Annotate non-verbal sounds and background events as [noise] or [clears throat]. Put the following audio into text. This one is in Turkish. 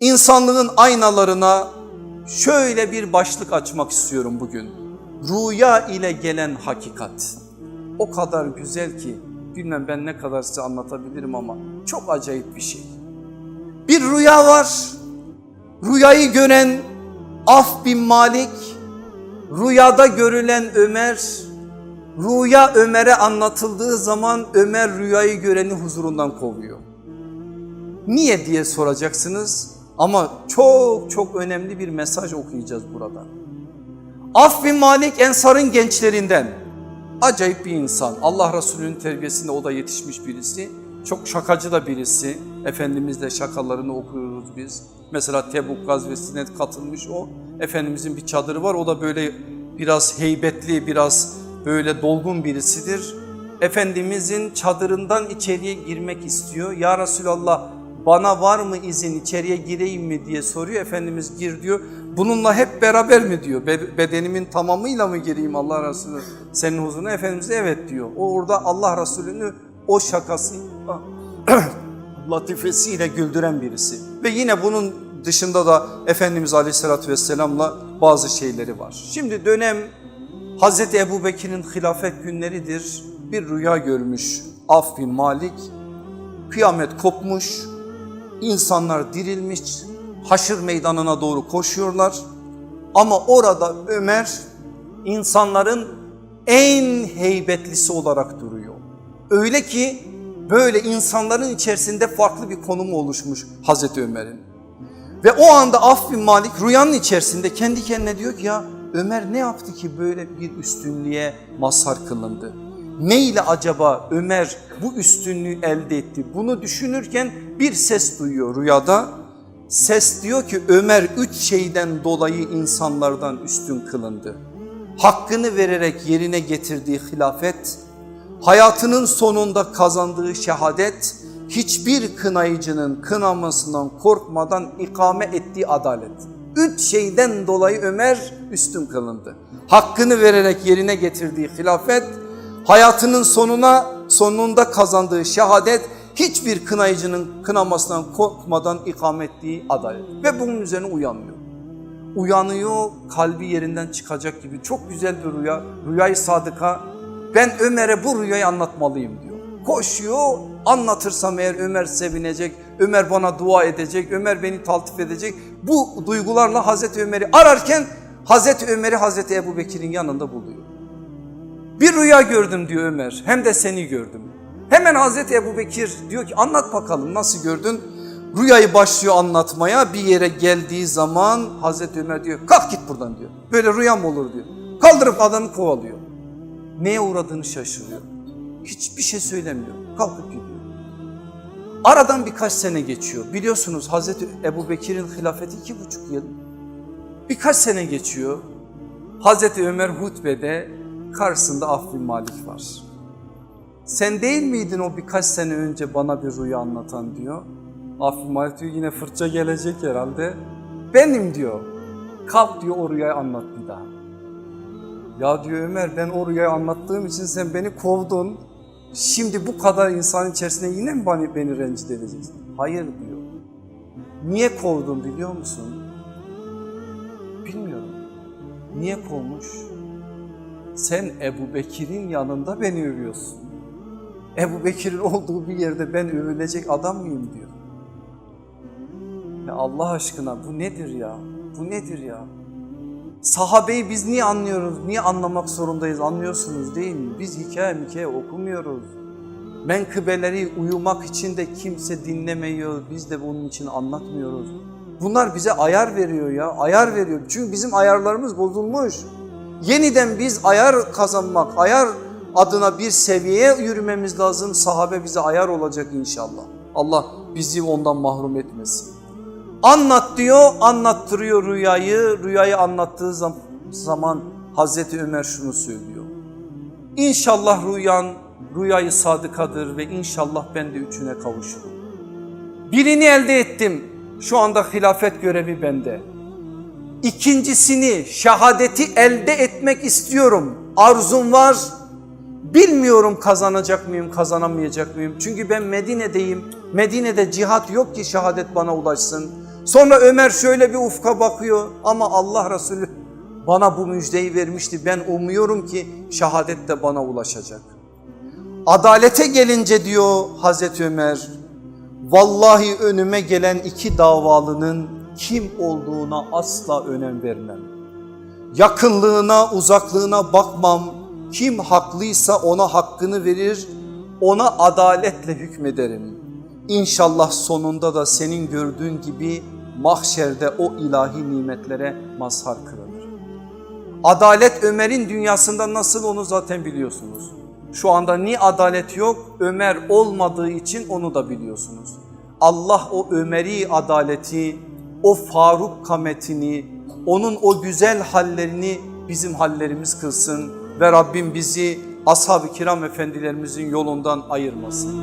İnsanlığın aynalarına şöyle bir başlık açmak istiyorum bugün. Rüya ile gelen hakikat. O kadar güzel ki bilmem ben ne kadar size anlatabilirim ama çok acayip bir şey. Bir rüya var. Rüyayı gören Af bin Malik, rüyada görülen Ömer, rüya Ömer'e anlatıldığı zaman Ömer rüyayı göreni huzurundan kovuyor. Niye diye soracaksınız ama çok çok önemli bir mesaj okuyacağız burada. Af bin Malik Ensar'ın gençlerinden acayip bir insan. Allah Resulü'nün terbiyesinde o da yetişmiş birisi. Çok şakacı da birisi. Efendimiz de şakalarını okuyoruz biz. Mesela Tebuk gazvesine katılmış o. Efendimizin bir çadırı var. O da böyle biraz heybetli, biraz böyle dolgun birisidir. Efendimizin çadırından içeriye girmek istiyor. Ya Resulallah bana var mı izin içeriye gireyim mi diye soruyor. Efendimiz gir diyor. Bununla hep beraber mi diyor. Be- bedenimin tamamıyla mı gireyim Allah Resulü senin huzuruna? Efendimiz evet diyor. O orada Allah Resulü'nü o şakası [clears throat] latifesiyle güldüren birisi. Ve yine bunun dışında da Efendimiz Aleyhisselatü Vesselam'la bazı şeyleri var. Şimdi dönem Hazreti Ebu Bekir'in hilafet günleridir. Bir rüya görmüş Af bin Malik. Kıyamet kopmuş, insanlar dirilmiş, haşır meydanına doğru koşuyorlar. Ama orada Ömer insanların en heybetlisi olarak duruyor. Öyle ki böyle insanların içerisinde farklı bir konumu oluşmuş Hazreti Ömer'in. Ve o anda Af bin Malik rüyanın içerisinde kendi kendine diyor ki ya Ömer ne yaptı ki böyle bir üstünlüğe mazhar kılındı? Ne ile acaba Ömer bu üstünlüğü elde etti? Bunu düşünürken bir ses duyuyor rüyada. Ses diyor ki Ömer üç şeyden dolayı insanlardan üstün kılındı. Hakkını vererek yerine getirdiği hilafet, hayatının sonunda kazandığı şehadet, hiçbir kınayıcının kınamasından korkmadan ikame ettiği adalet. Üç şeyden dolayı Ömer üstün kılındı. Hakkını vererek yerine getirdiği hilafet, hayatının sonuna sonunda kazandığı şehadet, hiçbir kınayıcının kınamasından korkmadan ikame ettiği adalet. Ve bunun üzerine uyanıyor. Uyanıyor kalbi yerinden çıkacak gibi çok güzel bir rüya. Rüyayı sadıka ben Ömer'e bu rüyayı anlatmalıyım diyor. Koşuyor anlatırsam eğer Ömer sevinecek, Ömer bana dua edecek, Ömer beni taltif edecek. Bu duygularla Hazreti Ömer'i ararken Hazreti Ömer'i Hazreti Ebu Bekir'in yanında buluyor. Bir rüya gördüm diyor Ömer hem de seni gördüm. Hemen Hazreti Ebu Bekir diyor ki anlat bakalım nasıl gördün? Rüyayı başlıyor anlatmaya bir yere geldiği zaman Hazreti Ömer diyor kalk git buradan diyor. Böyle rüya mı olur diyor. Kaldırıp adamı kovalıyor. Neye uğradığını şaşırıyor. Hiçbir şey söylemiyor. Kalkıp gidiyor. Aradan birkaç sene geçiyor. Biliyorsunuz Hazreti Ebu Bekir'in hilafeti iki buçuk yıl. Birkaç sene geçiyor. Hazreti Ömer hutbede karşısında Af bin Malik var. Sen değil miydin o birkaç sene önce bana bir rüya anlatan diyor. Af bin Malik diyor yine fırça gelecek herhalde. Benim diyor. Kalk diyor o rüyayı anlat bir daha. Ya diyor Ömer ben o rüyayı anlattığım için sen beni kovdun. Şimdi bu kadar insan içerisinde yine mi beni, beni rencide edeceksin? Hayır diyor. Niye kovdun biliyor musun? Bilmiyorum. Niye kovmuş? Sen Ebu Bekir'in yanında beni övüyorsun. Ebu Bekir'in olduğu bir yerde ben övülecek adam mıyım diyor. Ya Allah aşkına bu nedir ya? Bu nedir ya? Sahabeyi biz niye anlıyoruz? Niye anlamak zorundayız? Anlıyorsunuz değil mi? Biz hikaye hikaye okumuyoruz. Menkıbeleri uyumak için de kimse dinlemiyor. Biz de bunun için anlatmıyoruz. Bunlar bize ayar veriyor ya. Ayar veriyor. Çünkü bizim ayarlarımız bozulmuş. Yeniden biz ayar kazanmak, ayar adına bir seviyeye yürümemiz lazım. Sahabe bize ayar olacak inşallah. Allah bizi ondan mahrum etmesin. Anlat diyor, anlattırıyor rüyayı. Rüyayı anlattığı zam- zaman Hazreti Ömer şunu söylüyor. İnşallah rüyan, rüyayı sadıkadır ve inşallah ben de üçüne kavuşurum. Birini elde ettim. Şu anda hilafet görevi bende. İkincisini, şehadeti elde etmek istiyorum. Arzum var. Bilmiyorum kazanacak mıyım, kazanamayacak mıyım? Çünkü ben Medine'deyim. Medine'de cihat yok ki şehadet bana ulaşsın. Sonra Ömer şöyle bir ufka bakıyor ama Allah Resulü bana bu müjdeyi vermişti. Ben umuyorum ki şehadet de bana ulaşacak. Adalete gelince diyor Hazreti Ömer vallahi önüme gelen iki davalının kim olduğuna asla önem vermem. Yakınlığına uzaklığına bakmam kim haklıysa ona hakkını verir ona adaletle hükmederim. İnşallah sonunda da senin gördüğün gibi mahşerde o ilahi nimetlere mazhar kılınır. Adalet Ömer'in dünyasında nasıl onu zaten biliyorsunuz. Şu anda niye adalet yok? Ömer olmadığı için onu da biliyorsunuz. Allah o Ömer'i adaleti, o Faruk kametini, onun o güzel hallerini bizim hallerimiz kılsın ve Rabbim bizi ashab-ı kiram efendilerimizin yolundan ayırmasın.